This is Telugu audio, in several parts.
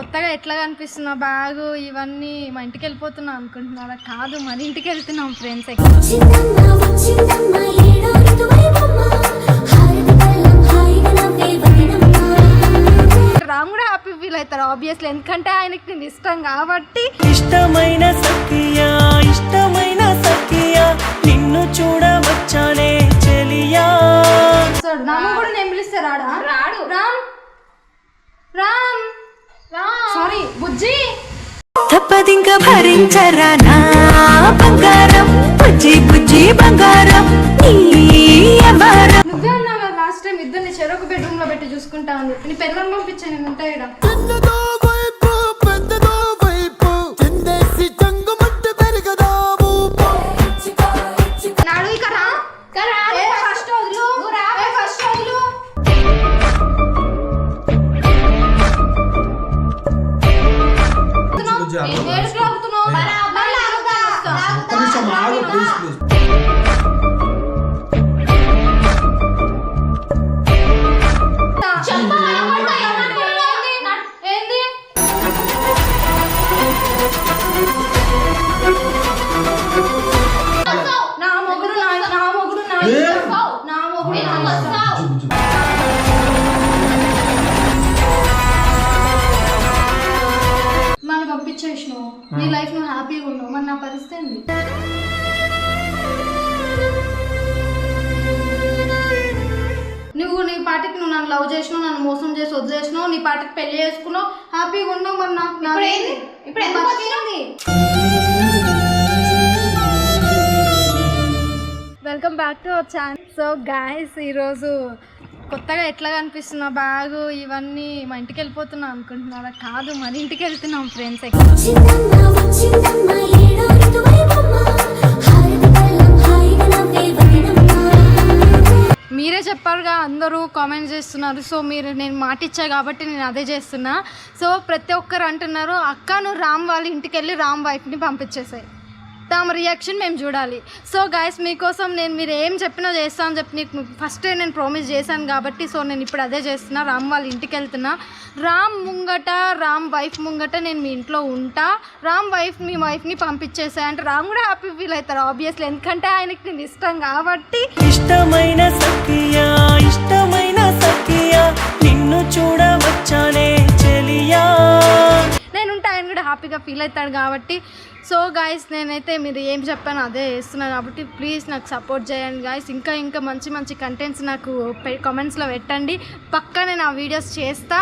కొత్తగా ఎట్లా కనిపిస్తున్నా బ్యాగు ఇవన్నీ మా ఇంటికి వెళ్ళిపోతున్నా అనుకుంటున్నారా? కాదు మన ఇంటికి వెళ్తున్నాం ఫ్రెండ్స్ రామ్ కూడా హ్యాపీ ఫీల్ అవుతారు ఆబ్వియస్లీ ఎందుకంటే ఆయనకి నేను ఇష్టం కాబట్టి. ఇష్టమైన సఖియా ఇష్టమైన సఖియా. నిన్ను చూడవచ్చానే చెలియా. రాము కూడా నేను పిలిస్తే రాడా రాడు. రామ్ రామ్. సారీ బుజ్జి. తప్పదింక భరించరా నా బంగారం? బుజ్జి బుజ్జి బంగారం నువ్వే అన్నావు లాస్ట్ టైం ఇద్దరిని చెరొక బెడ్రూమ్లో పెట్టి చూసుకుంటా అని చెప్పి. నీ పిల్లలు పంపించాను ఉంటాయి ఏంది నువ్వు నీ పాటికి నువ్వు నన్ను లవ్ చేసినావు నన్ను మోసం చేసి వదిలేసినావు నీ పాటికి పెళ్ళి చేసుకున్నావు హ్యాపీగా ఉన్నావు మరి నాకు. ఇప్పుడు ఏంది? ఇప్పుడు ఎందుకు వచ్చింది welcome back to our channel so guys ఈరోజు కొత్తగా ఎట్లా కనిపిస్తున్నా బ్యాగు ఇవన్నీ మా ఇంటికి వెళ్ళిపోతున్నా అనుకుంటున్నారా? కాదు మన ఇంటికి వెళ్తున్నాం ఫ్రెండ్స్ మీరే చెప్పారుగా అందరూ కామెంట్ చేస్తున్నారు. సో మీరు నేను మాట ఇచ్చా కాబట్టి నేను అదే చేస్తున్నా. సో ప్రతి ఒక్కరు అంటున్నారు అక్క నువ్వు రామ్ వాళ్ళ ఇంటికి వెళ్ళి రామ్ వైఫ్ని పంపించేసాయి. తమ రియాక్షన్ మేము చూడాలి. సో గాయస్ మీకోసం నేను మీరు ఏం చెప్పినా చేస్తాను అని చెప్పి నీకు ఫస్ట్ నేను ప్రామిస్ చేశాను కాబట్టి సో నేను ఇప్పుడు అదే చేస్తున్నా. రామ్ వాళ్ళ ఇంటికి వెళ్తున్నా. రామ్ ముంగట రామ్ వైఫ్ ముంగట నేను మీ ఇంట్లో ఉంటా. రామ్ వైఫ్ మీ వైఫ్ని పంపించేసా అంటే రామ్ కూడా హ్యాపీ ఫీల్ అవుతారు ఆబ్వియస్లీ ఎందుకంటే ఆయనకి నేను ఇష్టం కాబట్టి. ఇష్టమైన సఖియా ఇష్టమైన సఖియా నిన్ను చూడవచ్చానే. హ్యాపీగా ఫీల్ అవుతాడు కాబట్టి. సో గాయస్ నేనైతే మీరు ఏం చెప్పాను అదే చేస్తున్నాను కాబట్టి ప్లీజ్ నాకు సపోర్ట్ చేయండి గాయస్ ఇంకా ఇంకా మంచి మంచి కంటెంట్స్ నాకు కామెంట్స్లో పెట్టండి. పక్కా నేను ఆ వీడియోస్ చేస్తా.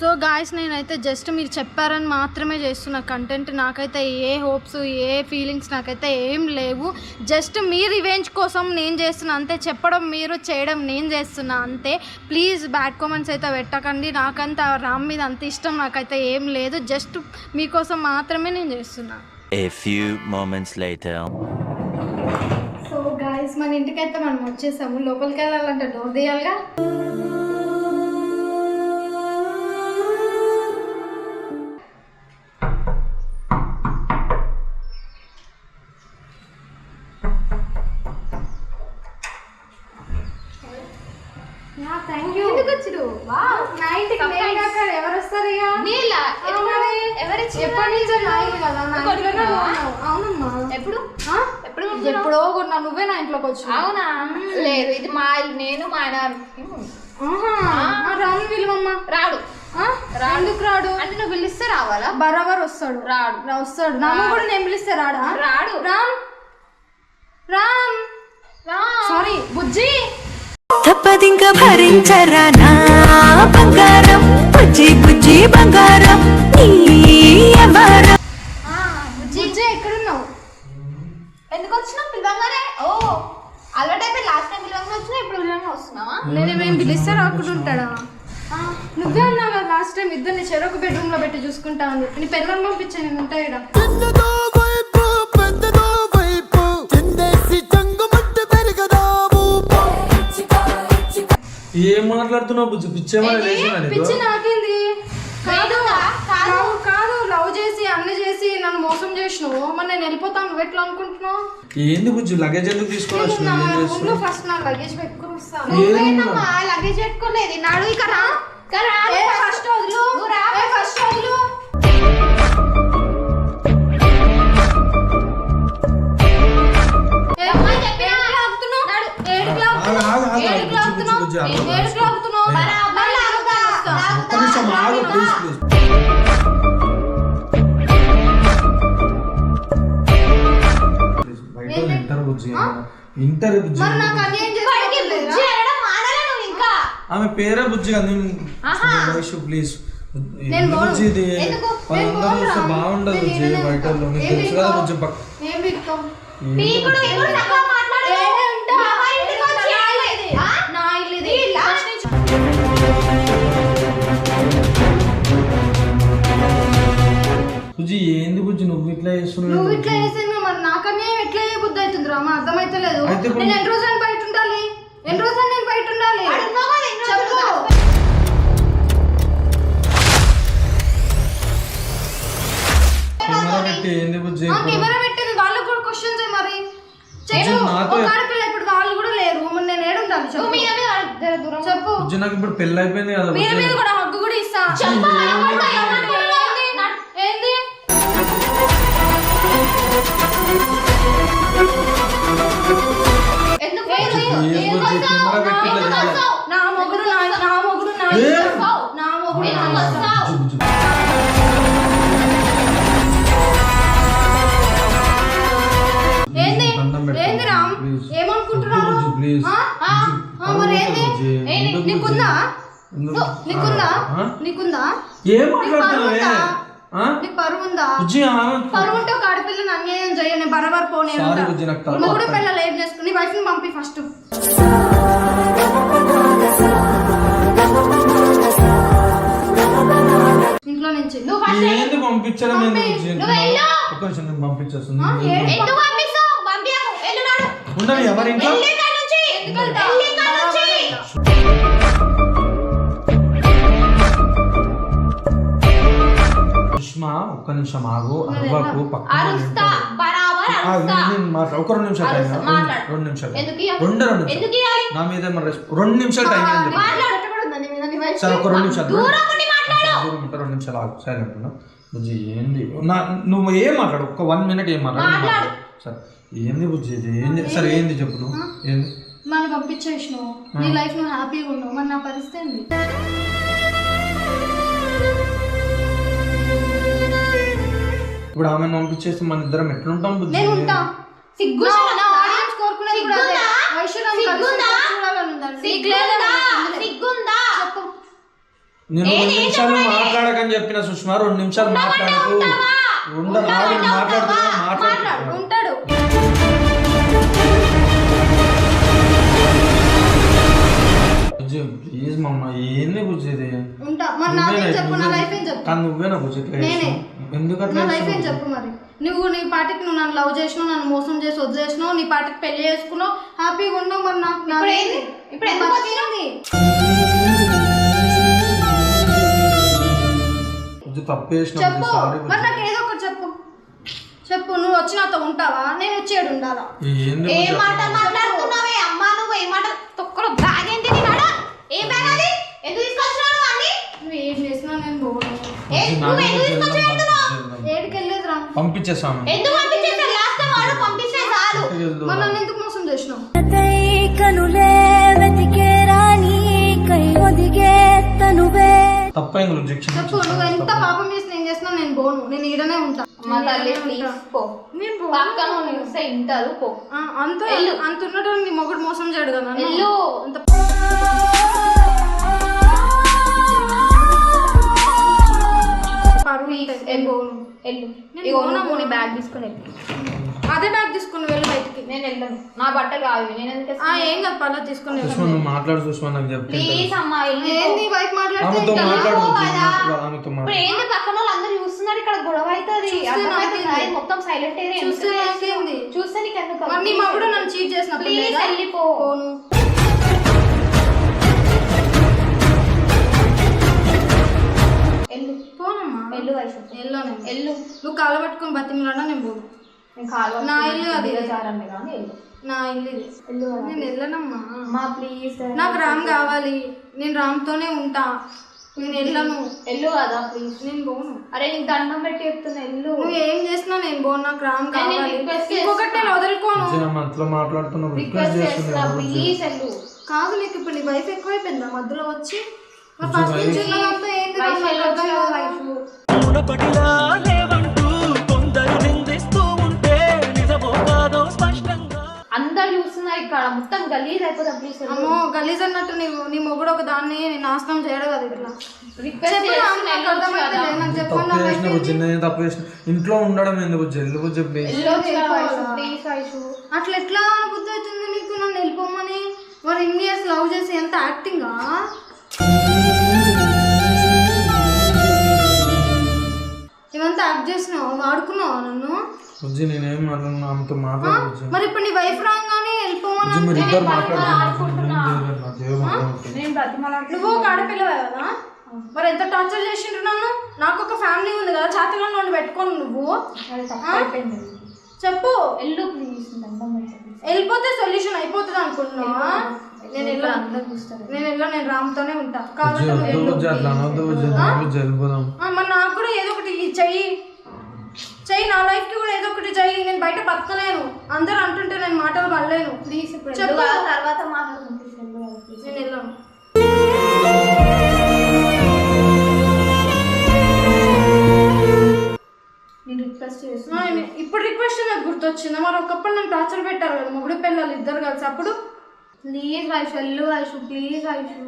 సో గాయస్ నేనైతే జస్ట్ మీరు చెప్పారని మాత్రమే చేస్తున్న కంటెంట్ నాకైతే ఏ హోప్స్ ఏ ఫీలింగ్స్ నాకైతే ఏం లేవు. జస్ట్ మీ రివెంజ్ కోసం నేను చేస్తున్నా అంతే చెప్పడం మీరు చేయడం నేను చేస్తున్నా అంతే. ప్లీజ్ బ్యాడ్ కామెంట్స్ అయితే పెట్టకండి. నాకంత రామ్ మీద అంత ఇష్టం నాకైతే ఏం లేదు. జస్ట్ మీకోసం మాత్రమే నేను చేస్తున్నా. A few moments later. So guys మన ఇంటికైతే మనం వచ్చేసాము. లోపలికి వెళ్ళాలంటే డోర్ తీయాలిగా? అవునమ్మా. ఎప్పుడు? ఎప్పుడు ఎప్పుడో కొన్నా నువ్వే నా ఇంట్లోకి వచ్చి అవునా? లేదు ఇది మా నేను మా ఆయన రాను విలువమ్మ. రాడు. ఎందుకు రాడు? అంటే నువ్వు పిలిస్తే రావాలా? బరాబర్ వస్తాడు. రాడు. రా- వస్తాడు. నా కూడా నేను పిలిస్తే రాడా? రాడు. రామ్. రామ్. రా. సారీ బుజ్జి. తప్పదింక భరించరా నా బంగారం? బుజ్జి బుజ్జి బంగారం. నీ అమరం బుజ్జి ఎక్కడున్నావు ఎందుకు వచ్చినావు పిలవంగానే? ఓ అలవాటు అయిపోయి లాస్ట్ టైం పిలవంగా వచ్చినా ఇప్పుడు పిలవంగా వస్తున్నావా? నేను మేము పిలిస్తే రాకుండా ఉంటాడా? నువ్వే అన్నావు కదా లాస్ట్ టైం ఇద్దరిని చెరొక బెడ్రూమ్లో పెట్టి చూసుకుంటా అని చెప్పి. నీ పిల్లలు పంపించాను నేను ఉంటాయి ఈడ. చిన్నదో వైపు పెద్దదో వైపు. చిందేసి చంగుమంటే పెరగదా ఊపు ఏం మాట్లాడుతున్నావు బుజ్జు పిచ్చేమని లేచినా నీకు పిచ్చి నాకేంది కాదు వేడుకా? కాదు. కాదు కాదు లవ్ చేసి అన్ని చేసి నన్ను మోసం చేసినావు? మరి నేను వెళ్ళిపోతాను నువ్వు ఎట్లా అనుకుంటున్నావు? ఏంది బుజ్జు లగేజ్ ఎందుకు తీసుకొని వచ్చినావు చేస్తున్నావు? ఫస్ట్ నా లగేజ్ పెట్టుకుని వస్తాను నువ్వేనమ్మా లగేజ్ పెట్టుకోలేదు. నాడు ఇక రా. ఫస్ట్ వదులు. నువ్వు రా. ఏ ఫస్ట్ వదులు. ఇంటర్ బుజ్జి మరి నాకు అన్యాయం వాడికి చేసి బుజ్జి అనడం మానలే నువ్వు ఇంకా ఆమె పేరే బుజ్జి కదా ఆహా. నేను ప్లీజ్ నేను పోను. బుజ్జి ఇది ఎందుకు? నేను వాళ్ళందరూ పోను చూస్తే రా. బాగుండదు నేను బుజ్జి బయట. నీకు తెలుసు కదా పీక్తావు? బుజ్జి పక్క ఏం పీక్తావు? పీకుడు ఇప్పుడు చక్కగా మాట్లాడు ఏడే ఉంటా. మా ఇంటికి వచ్చి నా ఏంటి? ఇల్లు ఇది. ఆ? నా ఇల్లు ఇది. నీ ఇల్లా? ఫస్ట్ నుంచి బుజ్జి ఏంది బుజ్జి నువ్వు ఇట్లా చేస్తున్నావు నువ్వు ఇట్లా చేసాను మరి నాకనే ఎట్లా ఏ బుద్ధి అవుతుంది రా అర్థమైతలేదు. అయితే ఇప్పుడు- నేను ఎన్ని రోజులు బయట ఉండాలి. ఎన్ని రోజులు నేను బయట ఉండాలి. చెప్పు. దాచిపెట్టు. కెమెరా పెట్టి ఏంది బుజ్జి? ఆ కెమెరా పెట్టింది. వాళ్ళకు కూడా క్వశ్చన్స్ మరి. చెప్పు నాతో- ఒక ఆడపిల్ల ఇప్పుడు వాళ్ళు కూడా లేరు. మరి నేను ఏడుండాలి. నువ్వు చెప్పు. మీద మీద వాడు జర దూరం చెప్పు. బుజ్జి నాకు ఇప్పుడు పెళ్ళి అయిపోయింది కదా మీద బుజ్జి. మీద కూడా హగ్గు కూడా ఇస్తా. చెప్పు? మొగుడు నా నా మొగుడు నా. నా మొగుడు నా ఎందుకు ఇష్టం. వస్తావు? బుజ్జి, బుజ్జి. ఏంది దండం పెట్టు. ఏంది రామ్ ప్లీజ్. ఏమనుకుంటున్నావు వద్దు బుజ్జి, ప్లీజ్. ఆ? ఆ? బుజ్జి, ఆ, మరి ఏంది బుజ్జి, ఏంది? ఎందుకు నీకుందా ఎందుకు? ను- నీకుందా ఆ? నీకుందా ఏం నీకు పరువు మాట్లాడుతున్నావే ఉందా? ఆ? నీకు పరువు ఉందా బుజ్జి ఆమె పరువు ఉంటే ఒక ఆడపిల్లని అన్యాయం చేయ నేను బరాబర్ పోనీ మొగుడు. పిల్లలు ఏం చేసుకుని వైఫ్ని పంపి ఫస్ట్ ఇంట్లో నుంచి. నువ్వు ఫస్ట్ ఏంది పంపించడం? పంపి. ఎందుకు? నువ్వు వెళ్ళు. ఒక్క నిమిషం నేను ఏడు. ఎందుకు పంపిస్తావు? పంపించకు వెళ్ళు నాడు. ఉండని ఎవరి ఇంట్లో? వెళ్ళి ఇక్కడ నుంచి ఎందుకంటే వెళ్ళి ఇక్కడ నుంచి. సుష్మా ఒక్క నిమిషం ఆగు. పక్కన అరుస్తా. బరాబర్ అరుస్తా. ఒక రెండు నిమిషాలు టైం. రెండు నిమిషాలు ఎందుకు? రెండు రెండు ఎందుకు నిమిషాలు? నా మీద రెండు నిమిషాలు టైం సరే ఒక రెండు నిమిషాలు దూరం ఉండి మాట్లాడు దూరం ఉంటా, రెండు నిమిషాలు ఆగు. సైలెంట్ ఉన్నా బుజ్జి ఏంది? నా నువ్వు ఏం మాట్లాడు? ఒక్క వన్ మినిట్ ఏం మాట్లాడు. సరే. ఏంది బుజ్జి ఇది? ఏంది? సరే ఏంది? చెప్పు నువ్వు? ఏంది? మనం పంపించేసినావు. నీ లైఫ్ నువ్వు హ్యాపీగా ఉన్నావు. మరి నా పరిస్థితి ఏంది? ఇప్పుడు ఆమె పంపించేస్తే మన ఇద్దరం ఎట్లుంటాం బుజ్జి? నేను ఉంటా సిగ్గు నా- శరమ. నా audience కోరుకునేది కూడా అదే. సిగ్గుందా? ఐశ్వర్యం కలిసి సిగ్గుందా? చూడాలని ఉందండి. నీకు సిగ్గుందా లేదా? నాకు ఉంది. సిగ్గుందా చెప్పు. నేను రెండు నిమిషాలు? మాట్లాడకని చెప్పిన సుష్మా రెండు నిమిషాలు మాట్లాడకు ఉంటావా? ఉండదు మాట్లాడుతున్నా ఉంటావా? మాట్లాడు మాట్లాడు. ఉంటాడు బుజ్జి ప్లీజ్ మమ్మ ఏంది బుజ్జి ఇది ఉంటా మరి నాకేం చెప్పు నా లైఫ్ ఏం చెప్పు కానీ నువ్వేనా బుజ్జి ఇట్లా నేనే. చేసినావు? ఎందుకు అట్లా నా లైఫ్ ఏం చేసినావు? చెప్పు మరి నువ్వు నీ పాటికి నువ్వు నన్ను లవ్ చేసినావు నన్ను మోసం చేసి వదిలేసినావు నీ పాటికి పెళ్ళి చేసుకున్నావు హ్యాపీగా ఉన్నావు మరి నాకు ఇప్పుడు ఎందుకు బుజ్జి తప్పు చేసిన చెప్పు. మరి నాకు ఏదో ఒకటి చెప్పు. చెప్పు నువ్వు వచ్చి నాతో ఉంటావా? నేను వచ్చేడు ఉండాలా? ఏంది ఏ మాట మాట్లాడుతున్నావే? అమ్మా నువ్వు ఏ మాట తొక్కలో బ్యాగ్ ఏంటి నీ నాడ? ఏ బ్యాగ్ అది? ఎందుకు తీసుకొచ్చినావు అన్ని? నువ్వు ఏం చేసినా నేను బుజ్జి, నువ్వు ఎందుకు బుజ్జి తీసుకొచ్చి వెళ్దాం, పెడుతున్నావు బుజ్జి వెళ్దాం. ఏడికి వెళ్ళేది రా పంపించేసాము ఎందుకు పంపించేసా లాస్ట్ టైం వాడు పంపించే చాలు. నన్ను ఎందుకు మోసం చేసినావు కనులే తప్పైంది రుజెక్షన్ చెప్పు నువ్వు ఎంత పాపం చేసి నేను చేసినా నేను పోను నేను ఈడనే ఉంటా మా తల్లి ప్లీజ్. పో నేను పోను. పక్కన చూస్తే ఇంటారు పో ఆ, అంత వెళ్ళు. అంత ఉన్నట్టు నీ మొగుడు మోసం చేయడు కదా. వెళ్ళు. అంత పరువు నేను పోను. వెళ్ళు నేను ఇగో నీ బ్యాగ్ తీసుకుని వెళ్ళు అదే బ్యాగ్ తీసుకుని వెళ్ళి బయటికి. నేను వెళ్ళను. నా బట్టలు కాదు నేను ఎందుకు ఆ ఏం కాదు పర్లేదు తీసుకుని వెళ్ళు. సుష్మా నువ్వు మాట్లాడు సుష్మా నాకు చెప్తే ప్లీజ్ అమ్మా వెళ్ళి ఏంది మాట్లాడితే ఆమెతో ఇంకా మాట్లాడు ఆమెతో ఇప్పుడు మాట్లాడు ఏంది పక్కన వాళ్ళు అందరూ చూస్తున్నారు ఇక్కడ గొడవ అవుతుంది. అర్థమవుతుందా? ఇది మొత్తం సైలెంట్ ఏరియా. చూస్తే నాకేంది? చూస్తే నీకు ఎందుకు మరి నీ మగుడు నన్ను చీట్ చేసినప్పుడు ప్లీజ్ లేదా? వెళ్ళిపో పోను. వెళ్ళు. పోనమ్మా. వెళ్ళు వైషు ఎల్లో నువ్వు కాలు పట్టుకొని బతిమలాడా నేను పోను. నా ఇల్లు అది. నా ఇల్లు ఇది వెళ్ళు నేను వెళ్ళనమ్మా. అమ్మా ప్లీజ్ నాకు రామ్ కావాలి. నేను రామ్తోనే ఉంటా. నేను వెళ్ళను. వెళ్ళు కదా ప్లీజ్. నేను పోను. అరే నీకు దండం పెట్టి చెప్తున్నా వెళ్ళు. నువ్వు ఏం చేసినా నేను పోను. నాకు రామ్ కావాలి. ఇంకొకటి నేను వదులుకోను. రిక్వెస్ట్ చేస్తున్నా. ప్లీజ్ వెళ్ళు. కాదు నీకు ఇప్పుడు నీ వైఫ్ ఎక్కువైపోయిందా? మధ్యలో వచ్చి? ఫస్ట్ నుంచి ఉన్నదంతా ఏంటి? వైఫ్ మొత్తం గలీజ్ అయిపోతాం ప్లీజ్ అమ్మో గలీజ్ అన్నట్టు నీవు నీ మొగుడు ఒక దాన్ని నాశనం చేయడు కదా ఇట్లా. రిక్వెస్ట్ నా, తప్పు నా చేసిన ఇంట్లో ఉండడం ఎందుకు బుజ్జి వైషు అట్లా ఎట్లా బుద్ధి అవుతుంది నీకు? నన్ను వెళ్ళిపోమని మరి ఇన్ని ఇయర్స్ లవ్ చేసి ఎంత యాక్టింగా ఇవంతా యాక్ట్ చేసినావు? వాడుకున్నావా నన్ను? బుజ్జి నేనేం మాట్లాడినా ఆమెతో మాట్లాడు బుజ్జి. మరి ఇప్పుడు నీ వైఫ్ రాగానే వెళ్ళిపోమని మీరు ఇద్దరు మాట్లాడుతున్నారు నువ్వు ఒక ఆడపిల్లవే కదా? మరి ఎంత టార్చర్ చేసిండ్రు నన్ను? నాకు ఒక ఫ్యామిలీ ఉంది కదా చేతలో నుండి పెట్టుకోను నువ్వు. చెప్పు. Please please. వెళ్ళిపోతే సొల్యూషన్ అయిపోతుంది అనుకుంటున్నా నేను చూస్తారు. నేను వెళ్ళను నేను రామ్తోనే ఉంటా. వెళ్ళు. ఆ, మరి నాకు కూడా ఏదో ఒకటి చెయ్యి. చెయ్యి నా లైఫ్కి కూడా ఏదో ఒకటి చెయ్యి నేను బయట బతకలేను అందరూ అంటుంటే నేను మాటలు పడలేను. ప్లీజ్ ఇప్పుడు చెప్పు. తర్వాత ప్లీజ్. నేను వెళ్ళను. ఇప్పుడు రిక్వెస్ట్ నాకు గుర్తొచ్చింది. మరి ఒకప్పుడు నన్ను టార్చర్ పెట్టారు కదా మొగుడు పిల్లలు ఇద్దరు కలిసి అప్పుడు? ప్లీజ్ వైషు ఎల్లు వైషు ప్లీజ్ వైషు.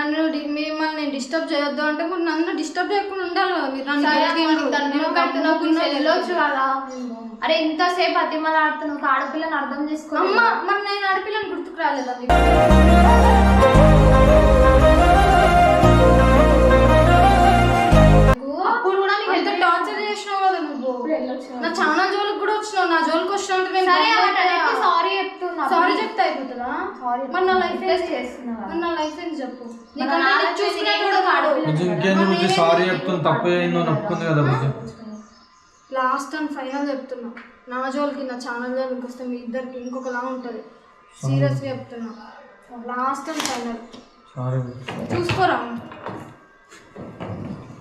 నన్ను మిమ్మల్ని నేను డిస్టర్బ్ చేయొద్దు అంటే మరి నన్ను డిస్టర్బ్ చేయకుండా ఉండాలి కదా మీరు నన్ను వెళ్ళొచ్చు కదా? అరే ఇంతసేపు అతిమల ఆడుతున్నావు ఒక ఆడపిల్లని అర్థం చేసుకో అమ్మ మరి నేను ఆడపిల్లని గుర్తుకు రాలేదా అప్పుడు కూడా నీకు ఎంత టార్చర్ చేసినావు కదా నువ్వు? నా ఛానల్ జోలికి కూడా వచ్చినావు. నా జోలికి వచ్చినావు నేను సరే వాటన్నిటికీ సారీ చెప్తున్నా సారీ చెప్తే అయిపోతుందా సారీ మరి నా లైఫ్ రిక్వెస్ట్ చేస్తున్నా మరి నా లైఫ్ ఏంటి చెప్పు? మన నీకంటే నాన్న నీకు సారీ చెప్తుంది తప్పు అయిందో నొప్పుకుంది కదా. లాస్ట్ అండ్ ఫైనల్ చెప్తున్నా. నా జోలికి నా ఛానల్ జోలికి వస్తే మీ ఇద్దరికి ఇంకొకలా ఉంటుంది. సీరియస్గా చెప్తున్నా. లాస్ట్ అండ్ ఫైనల్ చూసుకోరా?